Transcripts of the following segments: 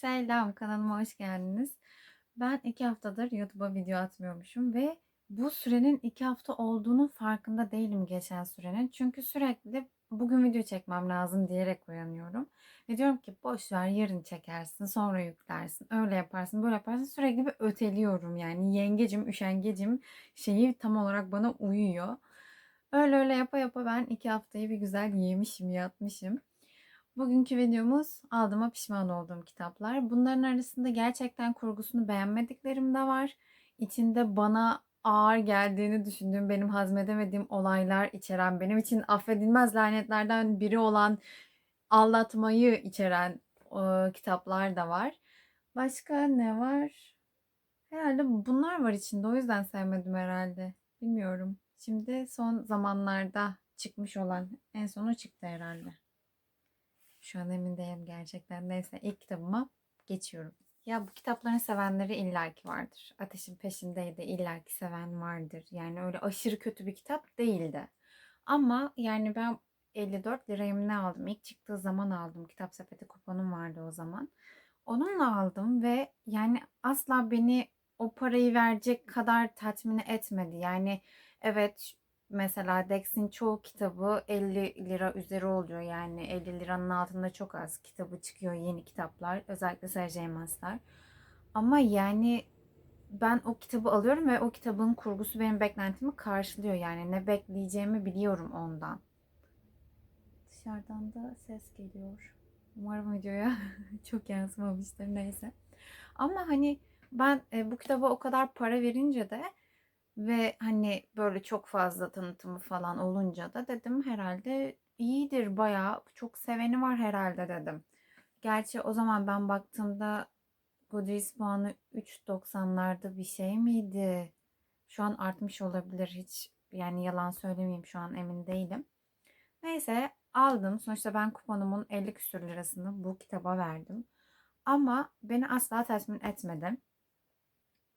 Selam kanalıma hoş geldiniz. Ben iki haftadır YouTube'a video atmıyormuşum ve bu sürenin iki hafta olduğunun farkında değilim geçen sürenin. Çünkü sürekli bugün video çekmem lazım diyerek uyanıyorum. Ve diyorum ki boş ver yarın çekersin sonra yüklersin öyle yaparsın böyle yaparsın sürekli bir öteliyorum yani yengecim üşengecim şeyi tam olarak bana uyuyor. Öyle öyle yapa yapa ben iki haftayı bir güzel yemişim yatmışım. Bugünkü videomuz aldığıma pişman olduğum kitaplar. Bunların arasında gerçekten kurgusunu beğenmediklerim de var. İçinde bana ağır geldiğini düşündüğüm, benim hazmedemediğim olaylar içeren, benim için affedilmez lanetlerden biri olan aldatmayı içeren e, kitaplar da var. Başka ne var? Herhalde bunlar var içinde. O yüzden sevmedim herhalde. Bilmiyorum. Şimdi son zamanlarda çıkmış olan en sonu çıktı herhalde. Şu an emin değilim gerçekten. Neyse ilk kitabıma geçiyorum. Ya bu kitapları sevenleri illaki vardır. Ateşin peşindeydi illaki seven vardır. Yani öyle aşırı kötü bir kitap değildi. Ama yani ben 54 liraya mı ne aldım? İlk çıktığı zaman aldım. Kitap sepeti kuponum vardı o zaman. Onunla aldım ve yani asla beni o parayı verecek kadar tatmin etmedi. Yani evet mesela Dex'in çoğu kitabı 50 lira üzeri oluyor. Yani 50 liranın altında çok az kitabı çıkıyor yeni kitaplar. Özellikle Sergey Maslar. Ama yani ben o kitabı alıyorum ve o kitabın kurgusu benim beklentimi karşılıyor. Yani ne bekleyeceğimi biliyorum ondan. Dışarıdan da ses geliyor. Umarım videoya çok yansımamıştır neyse. Ama hani ben e, bu kitaba o kadar para verince de ve hani böyle çok fazla tanıtımı falan olunca da dedim herhalde iyidir bayağı çok seveni var herhalde dedim. Gerçi o zaman ben baktığımda Goodreads puanı 3.90'larda bir şey miydi? Şu an artmış olabilir hiç yani yalan söylemeyeyim şu an emin değilim. Neyse aldım. Sonuçta ben kuponumun 50 küsür lirasını bu kitaba verdim. Ama beni asla tatmin etmedi.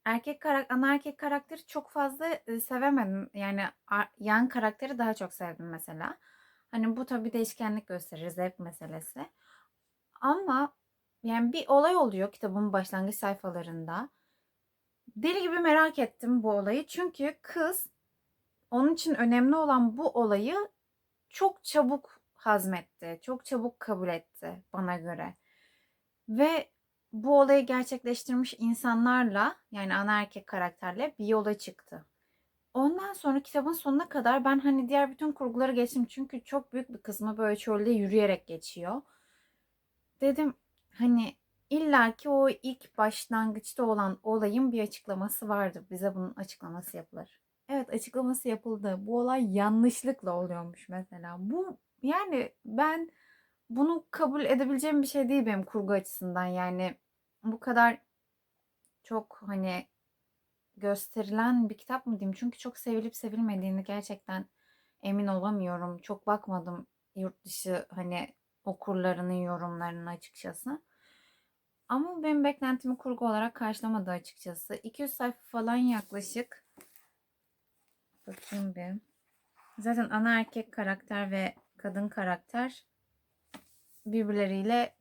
Erkek karakter, ana erkek karakteri çok fazla sevemedim. Yani yan karakteri daha çok sevdim mesela. Hani bu tabii değişkenlik gösterir, zevk meselesi. Ama yani bir olay oluyor kitabın başlangıç sayfalarında. Deli gibi merak ettim bu olayı. Çünkü kız onun için önemli olan bu olayı çok çabuk hazmetti. Çok çabuk kabul etti bana göre. Ve bu olayı gerçekleştirmiş insanlarla yani ana erkek karakterle bir yola çıktı. Ondan sonra kitabın sonuna kadar ben hani diğer bütün kurguları geçtim çünkü çok büyük bir kısmı böyle çölde yürüyerek geçiyor. Dedim hani illaki o ilk başlangıçta olan olayın bir açıklaması vardır. Bize bunun açıklaması yapılır. Evet açıklaması yapıldı. Bu olay yanlışlıkla oluyormuş mesela. Bu yani ben bunu kabul edebileceğim bir şey değil benim kurgu açısından. Yani bu kadar çok hani gösterilen bir kitap mı diyeyim? Çünkü çok sevilip sevilmediğini gerçekten emin olamıyorum. Çok bakmadım yurt dışı hani okurlarının yorumlarının açıkçası. Ama benim beklentimi kurgu olarak karşılamadı açıkçası. 200 sayfa falan yaklaşık. Bakayım bir. Zaten ana erkek karakter ve kadın karakter birbirleriyle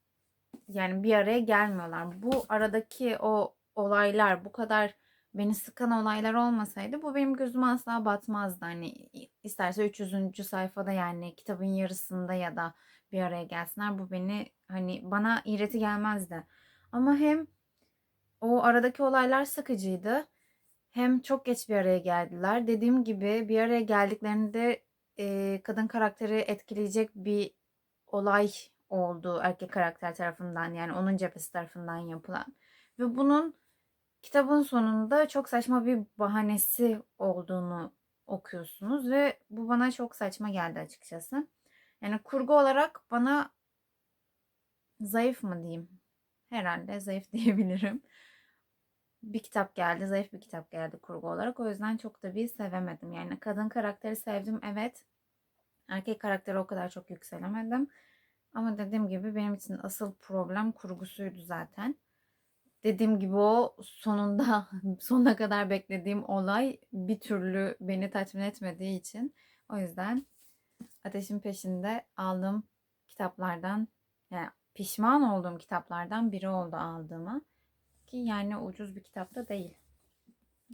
yani bir araya gelmiyorlar. Bu aradaki o olaylar bu kadar beni sıkan olaylar olmasaydı bu benim gözüme asla batmazdı. Hani isterse 300. sayfada yani kitabın yarısında ya da bir araya gelsinler bu beni hani bana iğreti gelmezdi. Ama hem o aradaki olaylar sıkıcıydı. Hem çok geç bir araya geldiler. Dediğim gibi bir araya geldiklerinde e, kadın karakteri etkileyecek bir olay oldu erkek karakter tarafından yani onun cephesi tarafından yapılan ve bunun kitabın sonunda çok saçma bir bahanesi olduğunu okuyorsunuz ve bu bana çok saçma geldi açıkçası. Yani kurgu olarak bana zayıf mı diyeyim? Herhalde zayıf diyebilirim. Bir kitap geldi, zayıf bir kitap geldi kurgu olarak. O yüzden çok da bir sevemedim. Yani kadın karakteri sevdim evet. Erkek karakteri o kadar çok yükselemedim. Ama dediğim gibi benim için asıl problem kurgusuydu zaten. Dediğim gibi o sonunda sonuna kadar beklediğim olay bir türlü beni tatmin etmediği için o yüzden Ateşin Peşinde aldığım kitaplardan yani pişman olduğum kitaplardan biri oldu aldığıma. Ki yani ucuz bir kitap da değil.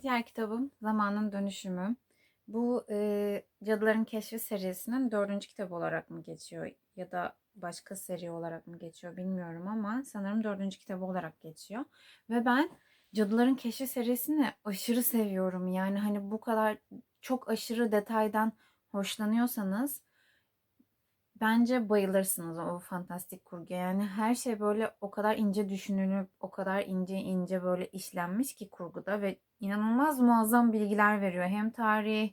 Diğer kitabım Zamanın Dönüşümü. Bu e, Cadıların Keşfi serisinin dördüncü kitabı olarak mı geçiyor ya da başka seri olarak mı geçiyor bilmiyorum ama sanırım dördüncü kitabı olarak geçiyor. Ve ben Cadıların Keşfi serisini aşırı seviyorum. Yani hani bu kadar çok aşırı detaydan hoşlanıyorsanız bence bayılırsınız o fantastik kurguya. Yani her şey böyle o kadar ince düşünülüp o kadar ince ince böyle işlenmiş ki kurguda ve inanılmaz muazzam bilgiler veriyor. Hem tarih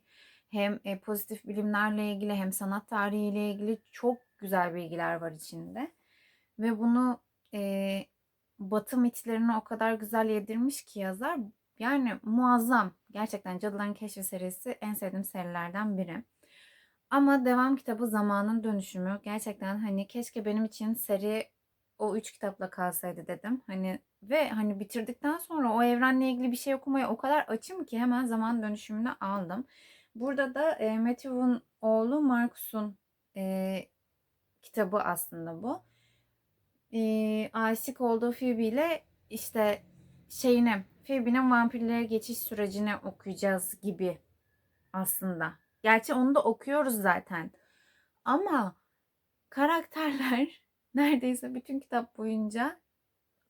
hem e, pozitif bilimlerle ilgili hem sanat tarihiyle ilgili çok güzel bilgiler var içinde. Ve bunu e, Batı mitlerini o kadar güzel yedirmiş ki yazar. Yani muazzam. Gerçekten Cadıların Keşfi serisi en sevdiğim serilerden biri. Ama devam kitabı Zamanın Dönüşümü. Gerçekten hani keşke benim için seri o üç kitapla kalsaydı dedim. Hani ve hani bitirdikten sonra o evrenle ilgili bir şey okumaya o kadar açım ki hemen Zaman Dönüşümünü aldım. Burada da e, Matthew'un oğlu Marcus'un e, kitabı aslında bu. E, aşık olduğu Phoebe ile işte şeyini Phoebe'nin vampirlere geçiş sürecini okuyacağız gibi aslında. Gerçi onu da okuyoruz zaten. Ama karakterler neredeyse bütün kitap boyunca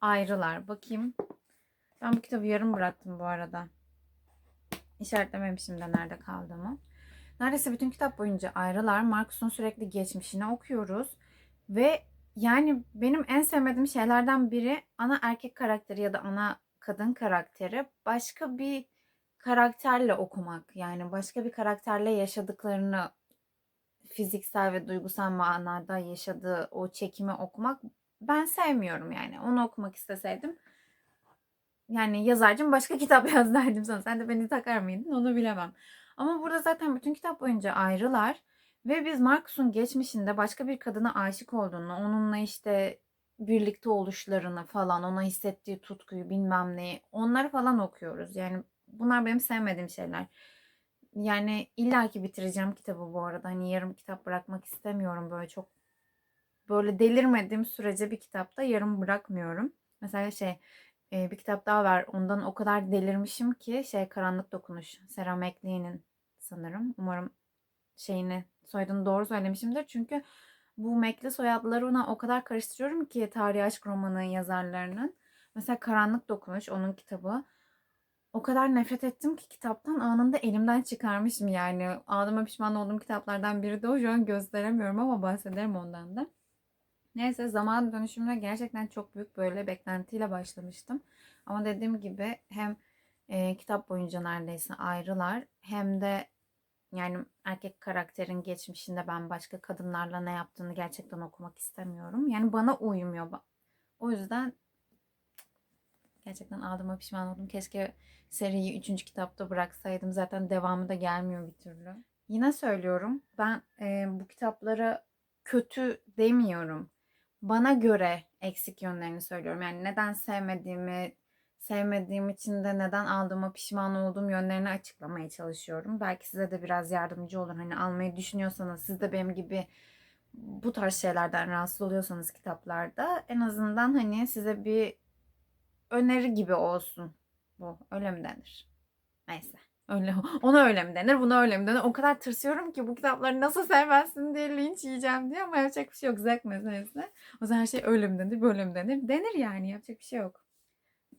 ayrılar. Bakayım. Ben bu kitabı yarım bıraktım bu arada. İşaretlememişim de nerede kaldığımı. Neredeyse bütün kitap boyunca ayrılar. Marcus'un sürekli geçmişini okuyoruz. Ve yani benim en sevmediğim şeylerden biri ana erkek karakteri ya da ana kadın karakteri başka bir karakterle okumak. Yani başka bir karakterle yaşadıklarını fiziksel ve duygusal manada yaşadığı o çekimi okumak ben sevmiyorum yani. Onu okumak isteseydim yani yazarcım başka kitap yaz derdim sana. Sen de beni takar mıydın onu bilemem. Ama burada zaten bütün kitap boyunca ayrılar. Ve biz Marcus'un geçmişinde başka bir kadına aşık olduğunu, onunla işte birlikte oluşlarını falan, ona hissettiği tutkuyu bilmem neyi, onları falan okuyoruz. Yani bunlar benim sevmediğim şeyler. Yani illaki bitireceğim kitabı bu arada. Hani yarım kitap bırakmak istemiyorum böyle çok böyle delirmediğim sürece bir kitapta yarım bırakmıyorum. Mesela şey e, bir kitap daha var. Ondan o kadar delirmişim ki şey Karanlık Dokunuş. Sarah McLean'in sanırım. Umarım şeyini soyadını doğru söylemişimdir. Çünkü bu Mekli soyadlarına o kadar karıştırıyorum ki tarih aşk romanı yazarlarının. Mesela Karanlık Dokunuş onun kitabı. O kadar nefret ettim ki kitaptan anında elimden çıkarmışım yani. Ağlıma pişman olduğum kitaplardan biri de o. Şu an gösteremiyorum ama bahsederim ondan da. Neyse zaman dönüşümüne gerçekten çok büyük böyle beklentiyle başlamıştım. Ama dediğim gibi hem e, kitap boyunca neredeyse ayrılar hem de yani erkek karakterin geçmişinde ben başka kadınlarla ne yaptığını gerçekten okumak istemiyorum. Yani bana uymuyor. O yüzden gerçekten aldığıma pişman oldum. Keşke seriyi 3. kitapta bıraksaydım. Zaten devamı da gelmiyor bir türlü. Yine söylüyorum. Ben e, bu kitaplara kötü demiyorum. Bana göre eksik yönlerini söylüyorum. Yani neden sevmediğimi, sevmediğim için de neden aldığıma pişman olduğum yönlerini açıklamaya çalışıyorum. Belki size de biraz yardımcı olur. Hani almayı düşünüyorsanız siz de benim gibi bu tarz şeylerden rahatsız oluyorsanız kitaplarda en azından hani size bir öneri gibi olsun bu. Öyle mi denir? Neyse. Öyle, ona öyle mi denir, buna öyle mi denir? O kadar tırsıyorum ki bu kitapları nasıl sevmezsin diye linç yiyeceğim diye ama yapacak bir şey yok. Zevk meselesi. O zaman her şey öyle mi denir, böyle mi denir? Denir yani yapacak bir şey yok.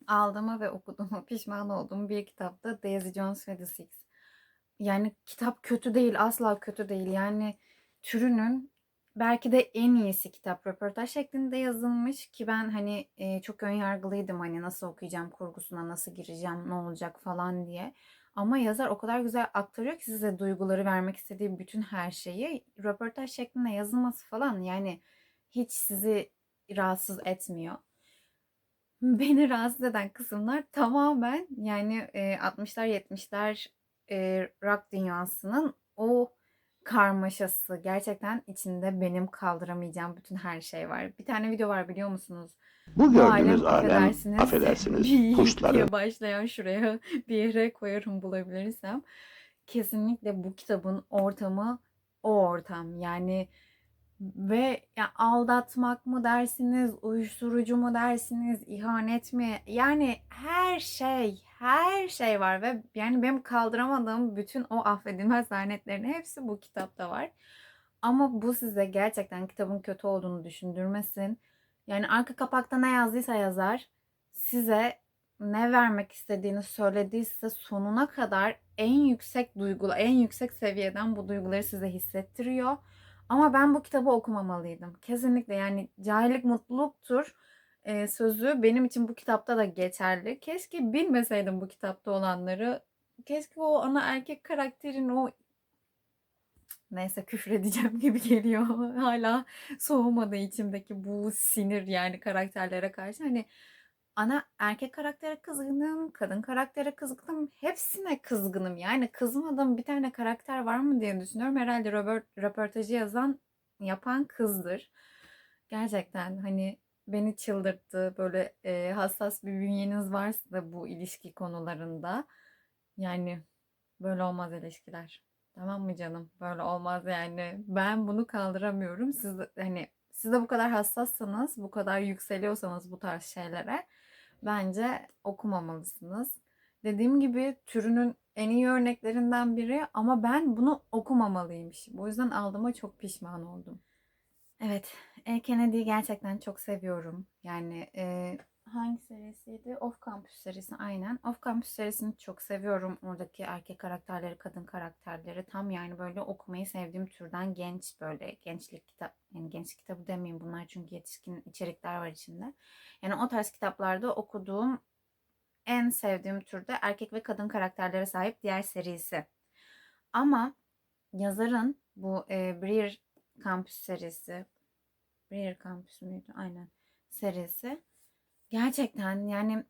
Aldığıma ve okuduğuma pişman olduğum bir kitapta Daisy Jones ve The Six. Yani kitap kötü değil, asla kötü değil. Yani türünün belki de en iyisi kitap röportaj şeklinde yazılmış ki ben hani e, çok ön yargılıydım hani nasıl okuyacağım kurgusuna nasıl gireceğim ne olacak falan diye. Ama yazar o kadar güzel aktarıyor ki size duyguları vermek istediği bütün her şeyi röportaj şeklinde yazılması falan yani hiç sizi rahatsız etmiyor. Beni rahatsız eden kısımlar tamamen yani e, 60'lar 70'ler e, rock dünyasının o karmaşası. Gerçekten içinde benim kaldıramayacağım bütün her şey var. Bir tane video var biliyor musunuz? Bu gördüğünüz Malum, alem, affedersiniz, affedersiniz, diye başlayan şuraya bir yere koyarım bulabilirsem. Kesinlikle bu kitabın ortamı o ortam. Yani Ve ya aldatmak mı dersiniz, uyuşturucu mu dersiniz, ihanet mi? Yani her şey, her şey var ve yani benim kaldıramadığım bütün o affedilmez lanetlerin hepsi bu kitapta var. Ama bu size gerçekten kitabın kötü olduğunu düşündürmesin. Yani arka kapakta ne yazdıysa yazar size ne vermek istediğini söylediyse sonuna kadar en yüksek duygular, en yüksek seviyeden bu duyguları size hissettiriyor. Ama ben bu kitabı okumamalıydım. Kesinlikle yani cahillik mutluluktur e, sözü benim için bu kitapta da geçerli. Keşke bilmeseydim bu kitapta olanları. Keşke o ana erkek karakterin o neyse küfredeceğim gibi geliyor. Hala soğumadı içimdeki bu sinir yani karakterlere karşı. Hani ana erkek karaktere kızgınım, kadın karaktere kızgınım. Hepsine kızgınım. Yani kızmadığım bir tane karakter var mı diye düşünüyorum. Herhalde Robert, röportajı yazan, yapan kızdır. Gerçekten hani beni çıldırttı. Böyle e, hassas bir bünyeniz varsa da bu ilişki konularında. Yani böyle olmaz ilişkiler. Tamam mı canım? Böyle olmaz yani. Ben bunu kaldıramıyorum. Siz hani siz de bu kadar hassassanız, bu kadar yükseliyorsanız bu tarz şeylere bence okumamalısınız. Dediğim gibi türünün en iyi örneklerinden biri ama ben bunu okumamalıymışım. O yüzden aldığıma çok pişman oldum. Evet, E. Kennedy'yi gerçekten çok seviyorum. Yani e, hangi serisiydi? Off Campus serisi aynen. Off Campus serisini çok seviyorum. Oradaki erkek karakterleri, kadın karakterleri tam yani böyle okumayı sevdiğim türden genç böyle gençlik kitap. Yani gençlik kitabı demeyeyim bunlar çünkü yetişkin içerikler var içinde. Yani o tarz kitaplarda okuduğum en sevdiğim türde erkek ve kadın karakterlere sahip diğer serisi. Ama yazarın bu e, Breer Campus serisi, Breer Campus müydü? Aynen serisi. Gerçekten yani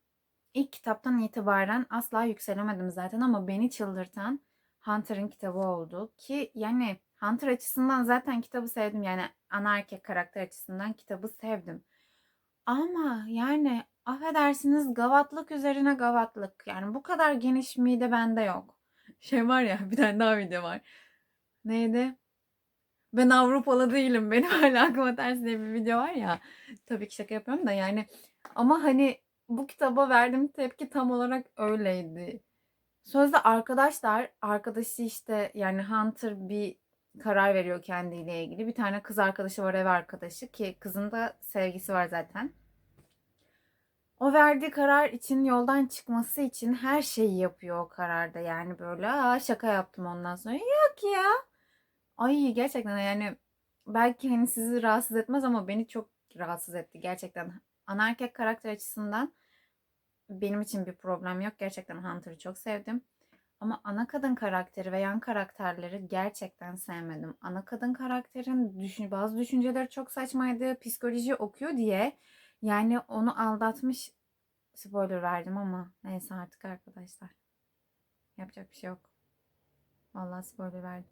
ilk kitaptan itibaren asla yükselemedim zaten ama beni çıldırtan Hunter'ın kitabı oldu. Ki yani Hunter açısından zaten kitabı sevdim. Yani ana erkek karakter açısından kitabı sevdim. Ama yani affedersiniz gavatlık üzerine gavatlık. Yani bu kadar geniş mide bende yok. Şey var ya bir tane daha video var. Neydi? Ben Avrupalı değilim. Benim hala aklıma ters diye bir video var ya. Tabii ki şaka yapıyorum da yani. Ama hani bu kitaba verdiğim tepki tam olarak öyleydi. Sözde arkadaşlar, arkadaşı işte yani Hunter bir karar veriyor kendiyle ilgili. Bir tane kız arkadaşı var ev arkadaşı ki kızın da sevgisi var zaten. O verdiği karar için yoldan çıkması için her şeyi yapıyor o kararda yani böyle Aa, şaka yaptım ondan sonra yok ya ay gerçekten yani belki hani sizi rahatsız etmez ama beni çok rahatsız etti gerçekten ana erkek karakter açısından benim için bir problem yok gerçekten Hunter'ı çok sevdim ama ana kadın karakteri ve yan karakterleri gerçekten sevmedim. Ana kadın karakterin düşün, bazı düşünceleri çok saçmaydı. Psikoloji okuyor diye yani onu aldatmış spoiler verdim ama neyse artık arkadaşlar. Yapacak bir şey yok. Vallahi spoiler verdim.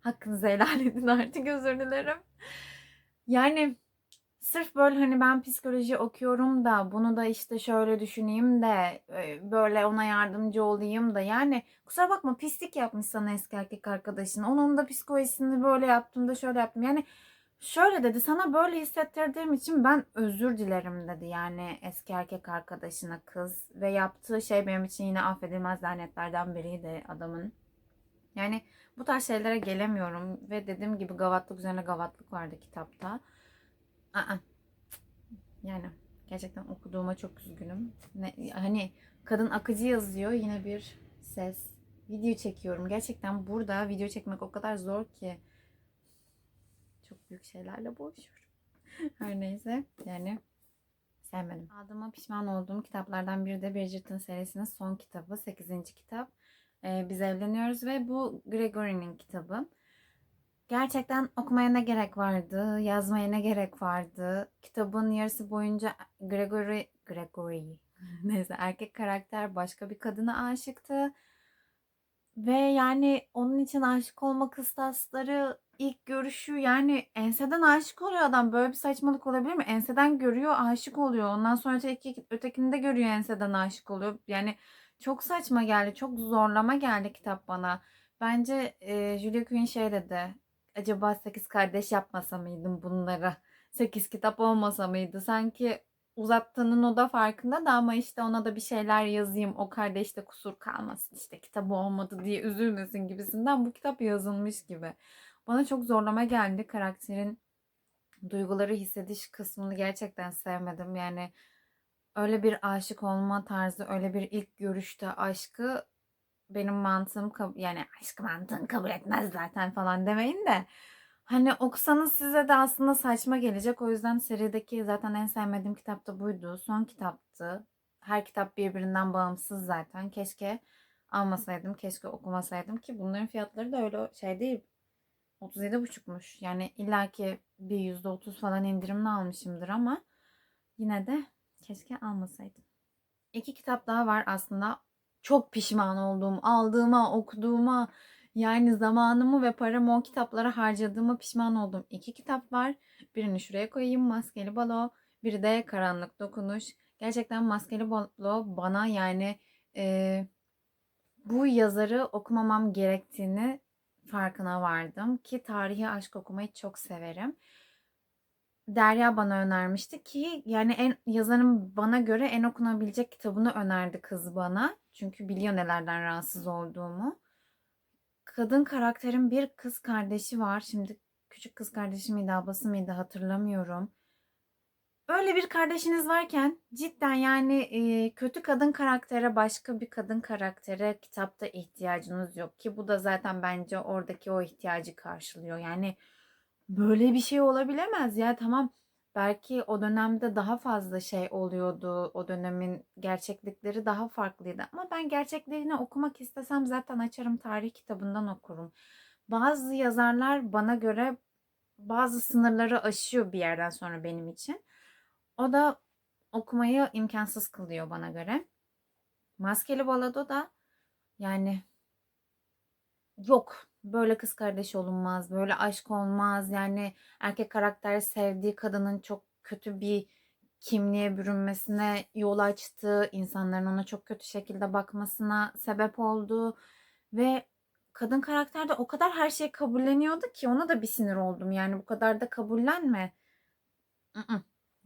Hakkınızı helal edin artık özür dilerim. Yani sırf böyle hani ben psikoloji okuyorum da bunu da işte şöyle düşüneyim de e, böyle ona yardımcı olayım da yani kusura bakma pislik yapmış sana eski erkek arkadaşın. Onun da psikolojisini böyle yaptım da şöyle yaptım. Yani şöyle dedi sana böyle hissettirdiğim için ben özür dilerim dedi yani eski erkek arkadaşına kız ve yaptığı şey benim için yine affedilmez lanetlerden biriydi adamın. Yani bu tarz şeylere gelemiyorum ve dediğim gibi gavatlık üzerine gavatlık vardı kitapta. Aa, yani gerçekten okuduğuma çok üzgünüm. Ne, hani kadın akıcı yazıyor yine bir ses. Video çekiyorum. Gerçekten burada video çekmek o kadar zor ki. Çok büyük şeylerle boğuşuyorum. Her neyse yani sevmedim. Adıma pişman olduğum kitaplardan biri de Bridgerton serisinin son kitabı. 8. kitap. Ee, biz evleniyoruz ve bu Gregory'nin kitabı. Gerçekten okumaya ne gerek vardı, yazmaya ne gerek vardı. Kitabın yarısı boyunca Gregory, Gregory, neyse erkek karakter başka bir kadına aşıktı. Ve yani onun için aşık olma kıstasları ilk görüşü yani enseden aşık oluyor adam. Böyle bir saçmalık olabilir mi? Enseden görüyor aşık oluyor. Ondan sonra öteki, ötekini de görüyor enseden aşık oluyor. Yani çok saçma geldi. Çok zorlama geldi kitap bana. Bence e, Julia Quinn şey dedi acaba 8 kardeş yapmasa mıydım bunları? 8 kitap olmasa mıydı? Sanki uzattığının o da farkında da ama işte ona da bir şeyler yazayım. O kardeşte kusur kalmasın işte kitabı olmadı diye üzülmesin gibisinden bu kitap yazılmış gibi. Bana çok zorlama geldi karakterin duyguları hissediş kısmını gerçekten sevmedim. Yani öyle bir aşık olma tarzı, öyle bir ilk görüşte aşkı benim mantığım yani aşkı mantığın kabul etmez zaten falan demeyin de hani okusanız size de aslında saçma gelecek. O yüzden serideki zaten en sevmediğim kitap da buydu. Son kitaptı. Her kitap birbirinden bağımsız zaten. Keşke almasaydım, keşke okumasaydım ki bunların fiyatları da öyle şey değil. 37,5'muş. Yani illaki bir %30 falan indirimli almışımdır ama yine de keşke almasaydım. İki kitap daha var aslında. Çok pişman olduğum, aldığıma, okuduğuma, yani zamanımı ve paramı o kitaplara harcadığıma pişman olduğum iki kitap var. Birini şuraya koyayım Maskeli Balo. Biri de Karanlık Dokunuş. Gerçekten Maskeli Balo bana yani e, bu yazarı okumamam gerektiğini farkına vardım ki tarihi aşk okumayı çok severim. Derya bana önermişti ki yani en yazarın bana göre en okunabilecek kitabını önerdi kız bana. Çünkü biliyor nelerden rahatsız olduğumu. Kadın karakterin bir kız kardeşi var. Şimdi küçük kız kardeşi miydi, ablası mıydı hatırlamıyorum. Öyle bir kardeşiniz varken cidden yani kötü kadın karaktere başka bir kadın karaktere kitapta ihtiyacınız yok ki bu da zaten bence oradaki o ihtiyacı karşılıyor. Yani böyle bir şey olabilemez ya tamam belki o dönemde daha fazla şey oluyordu. O dönemin gerçeklikleri daha farklıydı ama ben gerçekliğini okumak istesem zaten açarım tarih kitabından okurum. Bazı yazarlar bana göre bazı sınırları aşıyor bir yerden sonra benim için. O da okumayı imkansız kılıyor bana göre. Maskeli Balado da yani yok böyle kız kardeş olunmaz, böyle aşk olmaz. Yani erkek karakter sevdiği kadının çok kötü bir kimliğe bürünmesine yol açtı. insanların ona çok kötü şekilde bakmasına sebep oldu. Ve kadın karakter de o kadar her şeyi kabulleniyordu ki ona da bir sinir oldum. Yani bu kadar da kabullenme.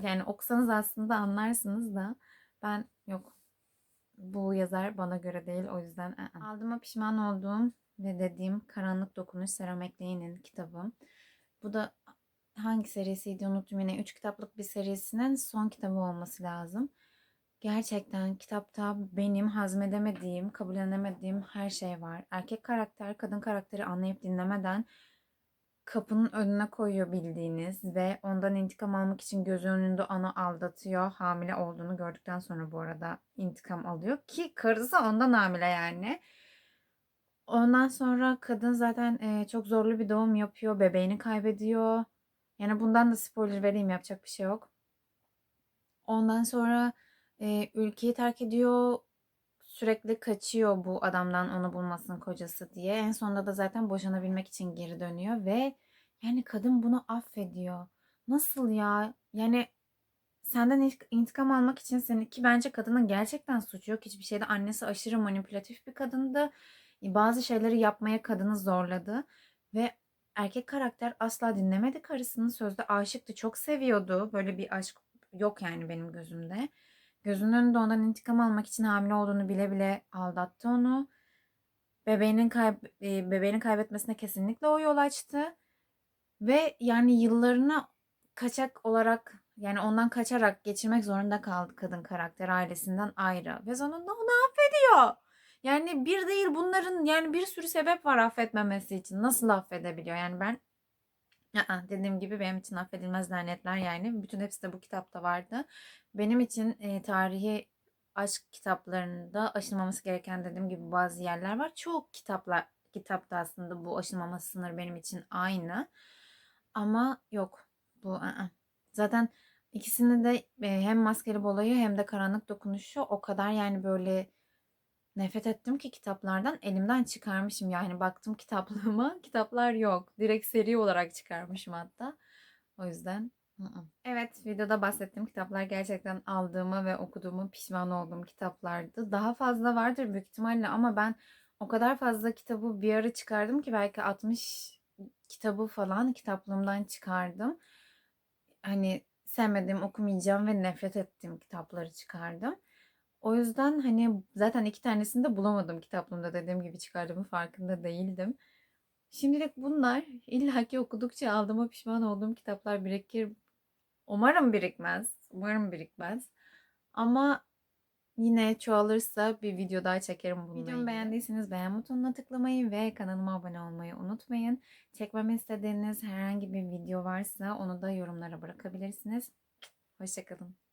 Yani okusanız aslında anlarsınız da ben yok bu yazar bana göre değil o yüzden aldığıma pişman olduğum ve dediğim Karanlık Dokunuş Seramik Lane'in kitabı. Bu da hangi serisiydi unuttum yine 3 kitaplık bir serisinin son kitabı olması lazım. Gerçekten kitapta benim hazmedemediğim, kabullenemediğim her şey var. Erkek karakter, kadın karakteri anlayıp dinlemeden kapının önüne koyuyor bildiğiniz ve ondan intikam almak için göz önünde onu aldatıyor. Hamile olduğunu gördükten sonra bu arada intikam alıyor ki karısı ondan hamile yani. Ondan sonra kadın zaten e, çok zorlu bir doğum yapıyor. Bebeğini kaybediyor. Yani bundan da spoiler vereyim yapacak bir şey yok. Ondan sonra e, ülkeyi terk ediyor. Sürekli kaçıyor bu adamdan onu bulmasın kocası diye. En sonunda da zaten boşanabilmek için geri dönüyor ve yani kadın bunu affediyor. Nasıl ya? Yani senden intikam almak için seni ki bence kadının gerçekten suçu yok. Hiçbir şeyde annesi aşırı manipülatif bir kadındı bazı şeyleri yapmaya kadını zorladı ve erkek karakter asla dinlemedi karısını. Sözde aşıktı, çok seviyordu. Böyle bir aşk yok yani benim gözümde. Gözünün önünde ondan intikam almak için hamile olduğunu bile bile aldattı onu. Bebeğinin kayb e, bebeğini kaybetmesine kesinlikle o yol açtı. Ve yani yıllarını kaçak olarak yani ondan kaçarak geçirmek zorunda kaldı kadın karakter ailesinden ayrı. Ve sonunda onu affediyor. Yani bir değil bunların yani bir sürü sebep var affetmemesi için. Nasıl affedebiliyor? Yani ben Aa, dediğim gibi benim için affedilmez lanetler yani. Bütün hepsi de bu kitapta vardı. Benim için e, tarihi aşk kitaplarında aşılmaması gereken dediğim gibi bazı yerler var. Çok kitaplar kitapta aslında bu aşılmama sınır benim için aynı. Ama yok bu aa. zaten ikisini de e, hem maskeli bolayı hem de karanlık dokunuşu o kadar yani böyle nefret ettim ki kitaplardan elimden çıkarmışım. Yani baktım kitaplığıma kitaplar yok. Direkt seri olarak çıkarmışım hatta. O yüzden Evet videoda bahsettiğim kitaplar gerçekten aldığımı ve okuduğumu pişman olduğum kitaplardı. Daha fazla vardır büyük ihtimalle ama ben o kadar fazla kitabı bir ara çıkardım ki belki 60 kitabı falan kitaplığımdan çıkardım. Hani sevmediğim, okumayacağım ve nefret ettiğim kitapları çıkardım. O yüzden hani zaten iki tanesini de bulamadım kitaplığımda dediğim gibi çıkardığımın farkında değildim. Şimdilik bunlar illaki okudukça aldığıma pişman olduğum kitaplar birikir. Umarım birikmez. Umarım birikmez. Ama yine çoğalırsa bir video daha çekerim bununla Videomu ilgili. beğendiyseniz beğen butonuna tıklamayı ve kanalıma abone olmayı unutmayın. Çekmemi istediğiniz herhangi bir video varsa onu da yorumlara bırakabilirsiniz. Hoşçakalın.